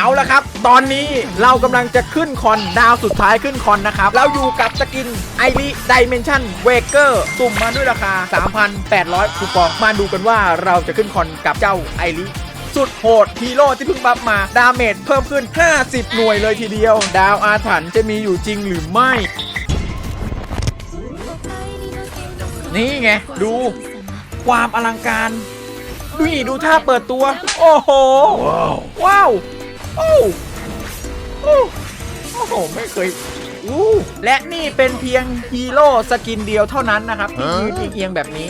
เอาละครับ ตอนนี้เรากำลังจะขึ้นคอนดาวสุดท้ายขึ้นคอนนะครับแล้วอยู่กับสกินไอริดิเมนชั่นเวเกอร์สุ่มมาด้วยราคา 3,800 คูปอง มาดูกันว่าเราจะขึ้นคอนกับเจ้าไอริสุดโหดฮีโร่ที่เพิ่งบัฟมา ดาเมจเพิ่มขึ้น 50 หน่วยเลยทีเดียว ดาวอาถรรพ์จะมีอยู่จริงหรือไม่ นี่ไง ดู ความอลังการ ดูนี่ดูท่าเปิดตัว โอ้โห ว้าว โอ้โอ้โอ้โหไม่เคยอู้และนี่เป็นเพียงฮีโร่สกินเดียวเท่านั้นนะครับที่ยืนเอียงๆแบบนี้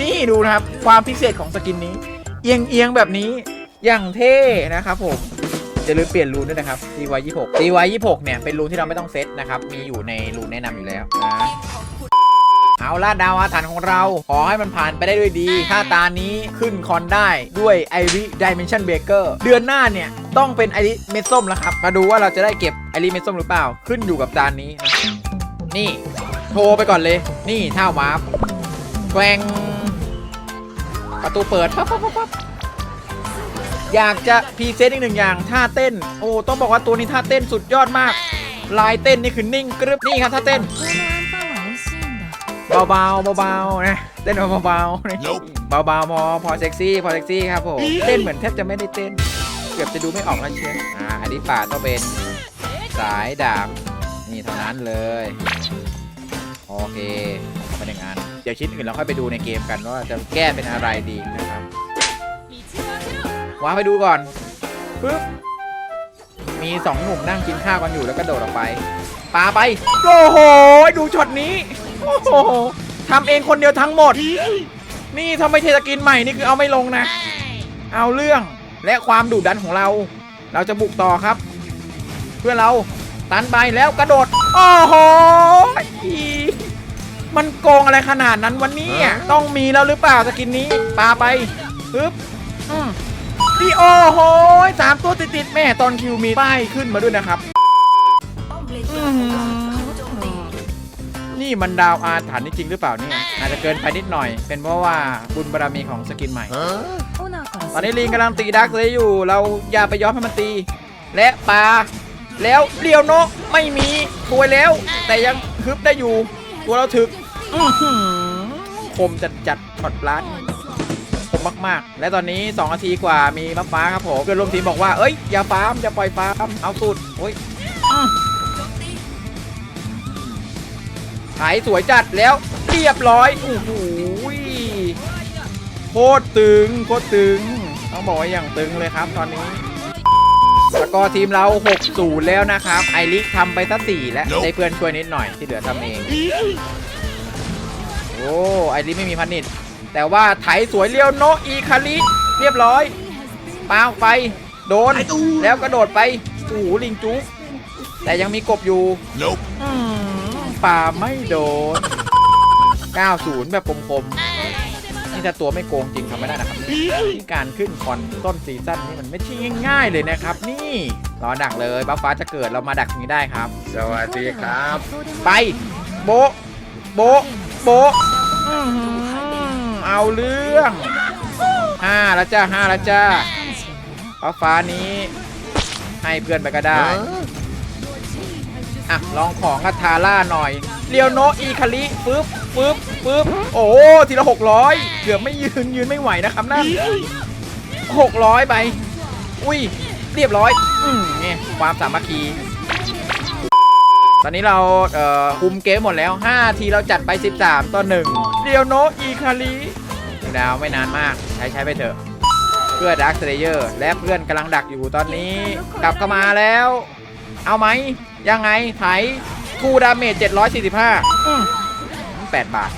นี่ดูนะครับความพิเศษของสกินนี้ เอียงเอียงๆแบบนี้อย่างเท่นะครับผมจะลืมเปลี่ยนรูนด้วยนะครับ CY 26 CY 26 เนี่ยเป็นรูนที่เราไม่ต้องเซตนะครับมีอยู่ในรูนแนะนำอยู่แล้วนะ เอาล่ะดาวอาถรรพ์ของเรา ขอให้มันผ่านไปได้ด้วยดี ถ้าตานี้ขึ้นคอนได้ด้วยไอริดิเมนชันเบเกอร์เดือนหน้าเนี่ย ต้องเป็นไอริเม็ดส้มแล้วครับ มาดูว่าเราจะได้เก็บไอริเม็ดส้มหรือเปล่า ขึ้นอยู่กับตานี้นะนี่ โทรไปก่อนเลย นี่ท่าวาร์ปแกวงประตูเปิดปั๊บปั๊บปั๊บปั๊บอยากจะพรีเซนต์อีกหนึ่งอย่างท่าเต้น โอ้ต้องบอกว่าตัวนี้ท่าเต้นสุดยอดมาก ลายเต้นนี่คือนิ่งกรึบนี่ครับท่าเต้น เบาเบาเบาเบานะเต้นเบาเบาเบาเบาพอพอเซ็กซี่พอเซ็กซี่ครับผมเต้นเหมือนแทบจะไม่ได้เต้น เกือบจะดูไม่ออกแล้วเชียวอ่าอันนี้ป่าต้องเป็นสายดาบนี่เท่านั้นเลยโอเคเป็นอย่างนั้นเดี๋ยวชิ้นอื่นเราค่อยไปดูในเกมกันว่าจะแก้เป็นอะไรดีนะครับว้าไปดูก่อนปึ๊บมีสองหนุ่มนั่งกินข้าวกันอยู่แล้วก็โดดออกไปปาไปโอ้โหดูช็อตนี้ โอ้โหทำเองคนเดียวทั้งหมด นี่ถ้าไม่ใช่สกินใหม่นี่คือเอาไม่ลงนะ เอาเรื่องและความดุดันของเรา เราจะบุกต่อครับ เพื่อเราตันไปแล้วกระโดด โอ้โห มันโกงอะไรขนาดนั้นวันนี้ต้องมีแล้วหรือเปล่าสกินนี้ปาไปปึ๊บอืมนี่โอ้โหสามตัวติดๆแม่ตอนคิวมีป้ายขึ้นมาด้วยนะครับี่มันดาวอาถรรพ์จริงหรือเปล่านี่อาจจะเกินไปนิดหน่อย เป็นเพราะว่าบุญบารมีของสกินใหม่ ตอนนี้ลิงกำลังตีดักเลยอยู่ เราอย่าไปย้อมให้มันตี และปลาแล้วเรียวโนไม่มีตัวแล้ว แต่ยังฮึบได้อยู่ ตัวเราถึกคมจัดจัดช็อตลัดคมมากมากและตอนนี้2นาทีกว่ามีมะฟ้าครับผมเพื่อนร่วมทีมบอกว่าเอ้ยอย่าฟาร์มอย่าปล่อยฟาร์มเอาสุดโอ้ย อื้อหายสวยจัดแล้วเรียบร้อยโอ้โหโคตรตึงโคตรตึง ต้องบอกว่าอย่างตึงเลยครับตอนนี้สกอร์ทีมเรา 6-0 แล้วนะครับ ไอริกทำไปสักสี่แล้วได้เพื่อนช่วยนิดหน่อยที่เหลือทำเอง โอ้ ไอริกไม่มีพันนิดแต่ว่าไถสวยเลี้ยวโนอีคาริเรียบร้อยปาไป โดน แล้วกระโดดไป โอ้โหลิงจุ๊กแต่ยังมีกบอยู่ Nope. อืมป่าไม่โดน 90 แบบคมๆนี่ถ้าตัวไม่โกงจริงทำไม่ได้นะครับที่การขึ้นคอนต้นซีซั่นนี่มันไม่ใช่ง่ายๆเลยนะครับ นี่รอดักเลยบัฟฟ้าจะเกิดเรามาดักตรงนี้ได้ครับ สวัสดีครับ ไป โบะโบะโบะอื้อหือเอาเรื่องห้าแล้วจ้าห้าแล้วจ้าบัฟฟ้านี้ ให้เพื่อนไปก็ได้ อะลองของคาทาร่าหน่อยเรียวโนอีคาริปึ๊บปึ๊บปึ๊บโอ้ทีละหกร้อยเกือบไม่ยืนยืนไม่ไหวนะครับนั่นหกร้อยไป อุ้ยเรียบร้อย อืมนี่ความสามัคคี ตอนนี้เราเอ่อคุมเกมหมดแล้ว 5 ทีเราจัดไป 13 ต่อ1เรียวโนอีคาริดาวไม่นานมากใช้ใช้ไปเถอะ เพื่อดักเซเลเยอร์และเพื่อนกำลังดักอยู่ตอนนี้ กลับเข้ามาแล้ว เอาไหมยังไงไถกูดาเมจ745อืม8บาท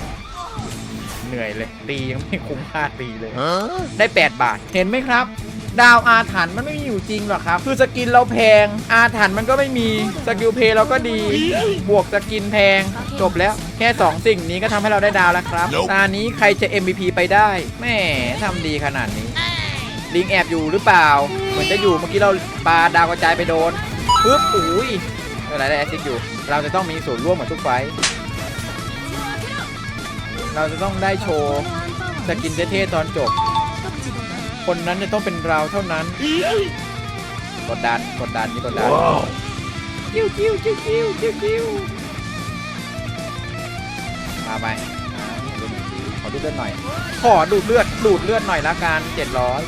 เหนื่อยเลย ตียังไม่คุ้มค่าตีเลย Huh? ได้ 8 บาท เห็นไหมครับ ดาวอาถรรพ์มันไม่มีอยู่จริงหรอกครับ คือสกินเราแพง อาถรรพ์มันก็ไม่มี สกิลเพลย์เราก็ดี บวกสกินแพง จบแล้ว แค่ 2 สิ่งนี้ก็ทำให้เราได้ดาวแล้วครับ Nope ตานี้ใครจะ MVP ไปได้แหม่ทำดีขนาดนี้ ลิงแอบอยู่หรือเปล่า เหมือนจะอยู่ เมื่อกี้เราปาดาวกระจายไปโดน ปึ๊บอุ้ยอะไรได้แอสซิสอยู่ เราจะต้องมีส่วนร่วมเหมือนทุกไฟท์เราจะต้องได้โชว์สกินเท่ๆตอนจบ คนนั้นจะต้องเป็นเราเท่านั้น กดดัน กดดันนี่กดดันจิ้วจิ้วจิ้วจิ้วจิ้วจิ้วมาไปอ่าดูหน่อยสิขอดูดเลือดหน่อย ขอดูดเลือด ดูดเลือดหน่อยละกันเจ็ดร้อย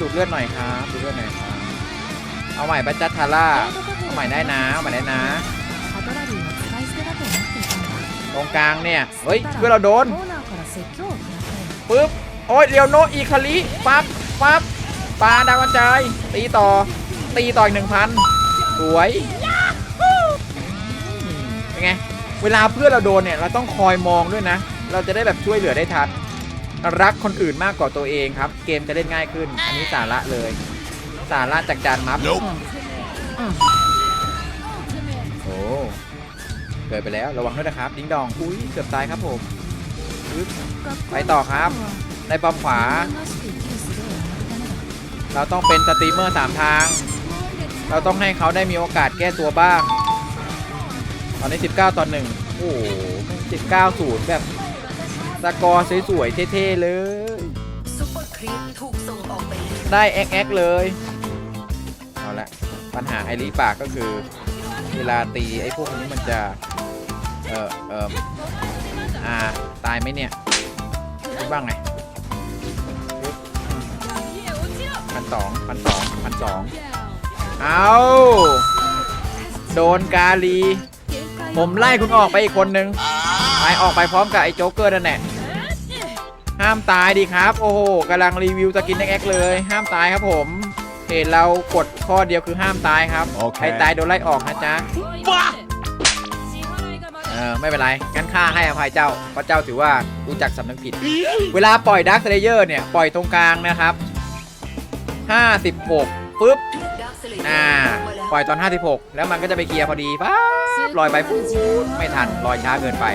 ดูดเลือดหน่อยครับ ดูดเลือดหน่อยครับ เอาใหม่บัจจัทาร่าเอาใหม่ได้นะเอาใหม่ได้นะ ตรงกลางเนี่ย เฮ้ยเพื่อเราโดนปึ๊บ โอ้ยเรียวโนอีคาริปั๊บปั๊บปลาดาวันใจตีต่อ ตีต่ออีกหนึ่งพันสวยเป็นไง เวลาเพื่อเราโดนเนี่ย เราต้องคอยมองด้วยนะ เราจะได้แบบช่วยเหลือได้ทันรักคนอื่นมากกว่าตัวเองครับ เกมจะเล่นง่ายขึ้น อันนี้สาระเลย สาระจากจานมัฟโอ้เกิดไปแล้วระวังด้วยนะครับ ดิ้งดอง อุ้ยเกือบตายครับผมไปต่อครับ ในปอมขวา เราต้องเป็นสตรีมเมอร์สามทาง เราต้องให้เขาได้มีโอกาสแก้ตัวบ้าง ตอนนี้ 19 ตอนหนึ่งโอ้สิบเก้าศูนย์แบบสกอร์สวยๆเท่ๆเลย ได้แอ๊กๆเลย ละปัญหาไอรีปากก็คือ เวลาตีไอ้พวกนี้มันจะ เออเอออ่า ตายไหมเนี่ยคิดบ้างไงพันสองพันสองพันสองเอาโดนกาลี ผมไล่คุณออกไปอีกคนนึงไปออกไปพร้อมกับไอ้โจ๊กเกอร์นั่นแหละห้ามตายดีครับ โอ้โหกำลังรีวิวสกินแอ็กเลย ห้ามตายครับผม เพจเรากดข้อเดียวคือห้ามตายครับโอเค ใครตายโดนไล่ออกนะจ๊ะ เออไม่เป็นไรงั้นข้าให้อภัยเจ้าเพราะเจ้าถือว่ารู้จักสำนึกผิด เวลาปล่อยดักเ l เยอร์เนี่ย ปล่อยตรงกลางนะครับ 56ปุ๊บดักสเลเยออ่าร์ลงมาแล้วปล่อยตอน 56 แล้วมันก็จะไปเคลียร์พอดีปั๊บลอยไปปุ๊บไม่ทันลอยช้าเกินไป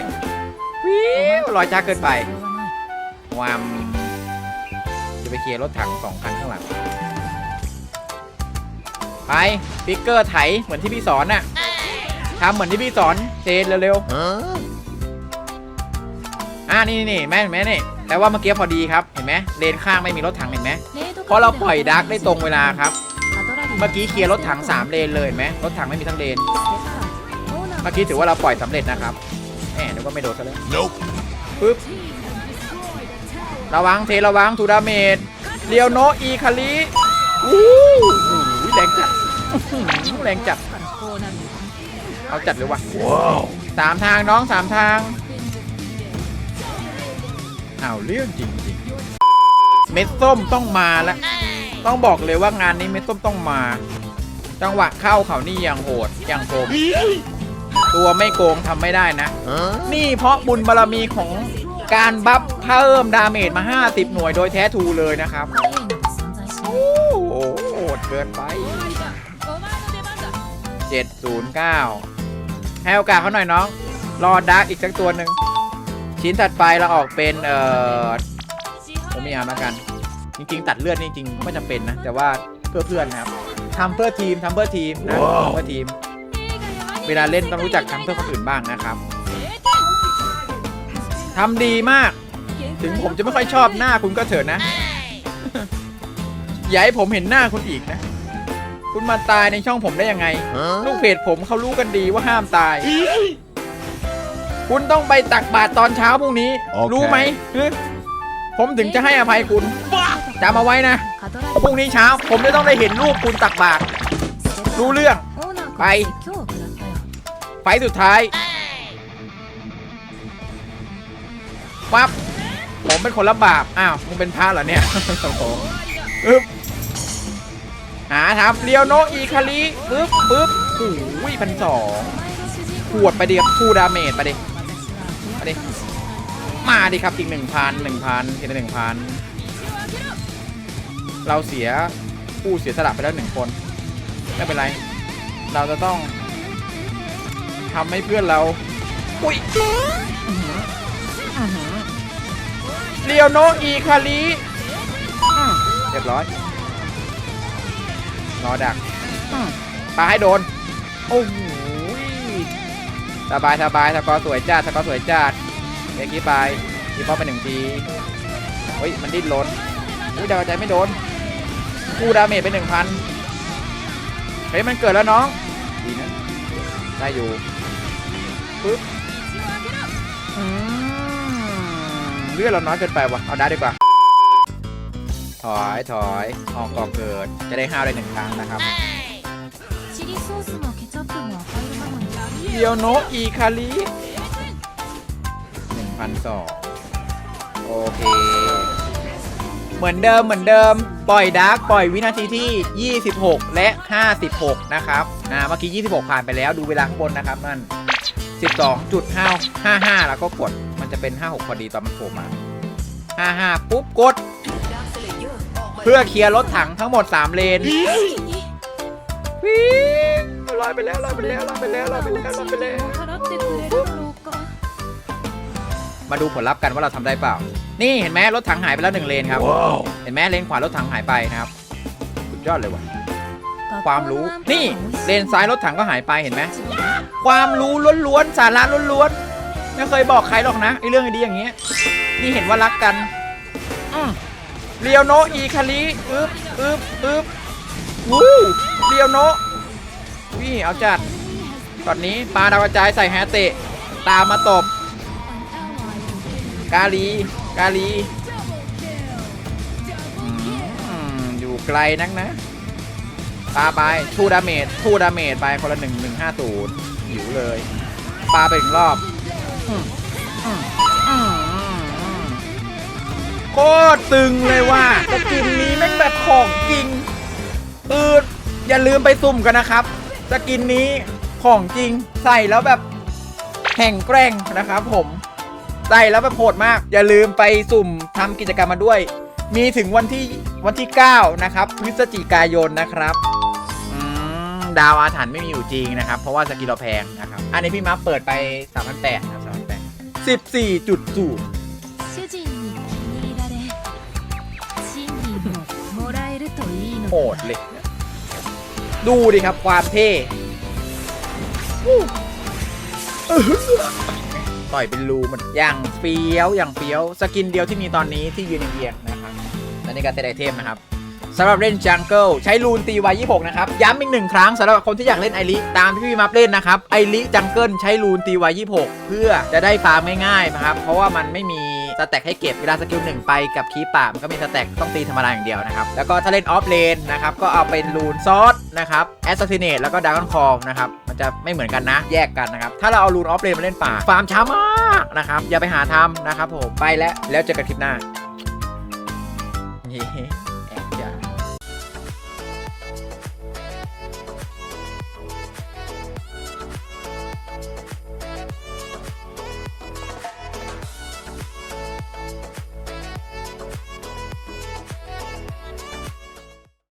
วิวลอยช้าเกินไปวามจะไปเคลียร์รถถังสองคันข้างหลัง ไปฟิกเกอร์ไถเหมือนที่พี่สอนน่ะทำเหมือนที่พี่สอนเจนเร็วๆอ่านี่นี่แม่เห็นไหมนี่แต่ว่าเมื่อกี้พอดีครับเห็นไหมเลนข้างไม่มีรถถังเห็นไหมเพราะเราปล่อยดักได้ตรงเวลาครับ เมื่อกี้เคลียร์รถถัง3เลนเลยเห็นไหมรถถังไม่มีทั้งเลน เมื่อกี้ถือว่าเราปล่อยสำเร็จนะครับแหมนึกว่าไม่โดนซะแล้ว Nope. ปึ๊บระวังเทระวังทูดาเมจเรียวโนอีคาริอู้หู แรงจัดอื้อหือแรงจัด เอาจัดเลยว่ะ Wow. สามทางน้องสามทางเอาเรื่องจริงจริงๆ เม็ดส้มต้องมาแล้ว ต้องบอกเลยว่างานนี้เม็ดส้มต้องมา จังหวะเข้าเขานี่อย่างโหดอย่างคมตัวไม่โกงทำไม่ได้นะ Huh? นี่เพราะบุญบารมีของการบัฟเพิ่มดาเมจมา 50 หน่วยโดยแท้ทูเลยนะครับ โอ้โหโหดเกินไป709ให้โอกาสเขาหน่อยน้อง รอดาร์กอีกสักตัวหนึ่ง ชิ้นถัดไปเราออกเป็น เอ่อผมไม่เอาแล้วกัน จริง ๆ ตัดเลือดนี่จริงๆไม่จำเป็นนะ แต่ว่าเพื่อเพื่อนนะครับทำเพื่อทีมทำเพื่อทีมนะว้าวทำเพื่อทีม เวลาเล่นต้องรู้จักทำเพื่อคนอื่นบ้างนะครับทำดีมาก ถึงผมจะไม่ค่อยชอบหน้าคุณก็เถอะนะ อย่าให้ผมเห็นหน้าคุณอีกนะ คุณมาตายในช่องผมได้ยังไง ลูก Huh? เพจผมเขารู้กันดีว่าห้ามตาย คุณต้องไปตักบาตรตอนเช้าพรุ่งนี้ โอเค รู้ไหมฮึผมถึงจะให้อภัยคุณจำเอาไว้นะ พรุ่งนี้เช้า ผมจะต้องได้เห็นรูปคุณตักบาตรรู้เรื่อง ไป ไฟล์สุดท้าย ปั๊บ ผมเป็นคนรับบาป อ้าว มึงเป็นพระเหรอเนี่ย โอ้โหอึ๊บ หาทำเรียวโนอีคาริปึ๊บปึ๊บโอ้ยพันสองขวดไปดิครับทูดาเมจไปดิมาดิมาดิครับอีกหนึ่งพันหนึ่งพันทีละหนึ่งพันเราเสียผู้เสียสละไปแล้วหนึ่งคนไม่เป็นไร เราจะต้องทำให้เพื่อนเราอุ้ยอื้อหืออื้อหือเรียวโนอีคาริอืมเรียบร้อย รอดักอืมปาให้โดน โอ้โหสบายสบายสกอร์สวยจัดสกอร์สวยจัดเมื่อกี้ไปทีป้อมไปหนึ่งทีเฮ้ย มันดิ้นรนอุ้ยดาวใจไม่โดนกูดาเมจไปหนึ่งพันเฮ้ย มันเกิดแล้วน้อง ดีนะ ได้อยู่ปึ๊บอืมเลือดเราน้อยเกินไปวะเอาได้ดีกว่าถ อยถอยออกก่อเกิด จะได้ห้าวได้หนึ่งครั้งนะครับ チリソースもケチャップも赤色なのに เดียวโนอีคาริหนึ่งพันสองโอเค เหมือนเดิมเหมือนเดิม ปล่อยดาร์กปล่อยวินาทีที่ 26 และ 56 นะครับ อ่า เมื่อกี้ 26 ผ่านไปแล้วดูเวลาข้างบนนะครับนั่น 12.555 แล้วก็กด มันจะเป็น 56 พอดีตอนมันโผล่มา 55 ปุ๊บ กด พื่อเคลียร์รถถังทั้งหมด 3 เลนวิ่งลอยไปแล้วลอยไปแล้วลอยไปแล้วลอยไปแล้วลอยไปแล้วมาดูผลลัพธ์กันว่าเราทำได้เปล่า นี่เห็นไหมรถถังหายไปแล้วหนึ่งเลนครับเห็นไหมเลนขวารถถังหายไปนะครับสุดยอดเลยว่ะความรู้นี่เลนซ้ายรถถังก็หายไปเห็นไหมความรู้ล้วนๆสาระล้วนๆไม่เคยบอกใครหรอกนะไอ้เรื่องดีอย่างเงี้ยนี่เห็นว่ารักกัน เรียวโนอีคาริอึบอึบอึบวู้เรียวโนวี่เอาจัดตอนนี้ปลาดาวกระจายใส่แฮเตะ ตามมาตบ กาลี กาลีอยู่ไกลนักนะ ปลาไปทูดาเมจทูดาเมจไปคนละหนึ่งหนึ่งห้าศูนย์หิวเลย ปลาไปอีกรอบ โคตรตึงเลยว่ะสกินนี้แม่งแบบของจริงเอออย่าลืมไปสุ่มกันนะครับ สกินนี้ของจริงใส่แล้วแบบแห่งแกร่งนะครับผมใส่แล้วแบบโหดมาก อย่าลืมไปสุ่มทำกิจกรรมมาด้วย มีถึงวันที่วันที่ 9 นะครับพฤศจิกายนนะครับอืมดาวอาถรรพ์ไม่มีอยู่จริงนะครับ เพราะว่าสกิลเราแพงนะครับ อันนี้พี่มาเปิดไป3,800นะครับ3,800 14.0 โหดเลย ดูดิครับความเท่อู้อื้อหือต่อยเป็นรูมันอย่างเฟี้ยวอย่างเฟี้ยวสกินเดียวที่มีตอนนี้ที่ยืนเอียงๆนะครับและนี่ก็เซตไอเทมนะครับสำหรับเล่นจังเกิลใช้รูนตีวาย26 นะครับ ย้ำอีกหนึ่งครั้งสำหรับคนที่อยากเล่นไอริตามที่พี่มัฟเล่นนะครับ ไอริจังเกิลใช้รูนตีวาย26 เพื่อจะได้ฟาร์มง่ายๆนะครับ เพราะว่ามันไม่มี สแต็กให้เก็บเวลาสกิลหนึ่งไปกับคีป่ามันก็มีสแต็กต้องตีธรรมดาอย่างเดียวนะครับ แล้วก็ถ้าเล่นออฟเลนนะครับก็เอาเป็นรูนซอสนะครับแอสซัสซิเนตแล้วก็ดากอนคอมนะครับมันจะไม่เหมือนกันนะ แยกกันนะครับ ถ้าเราเอารูนออฟเลนมาเล่นป่าฟาร์มช้ามากนะครับอย่าไปหาทำนะครับผมไปแล้วแล้วเจอกันคลิปหน้า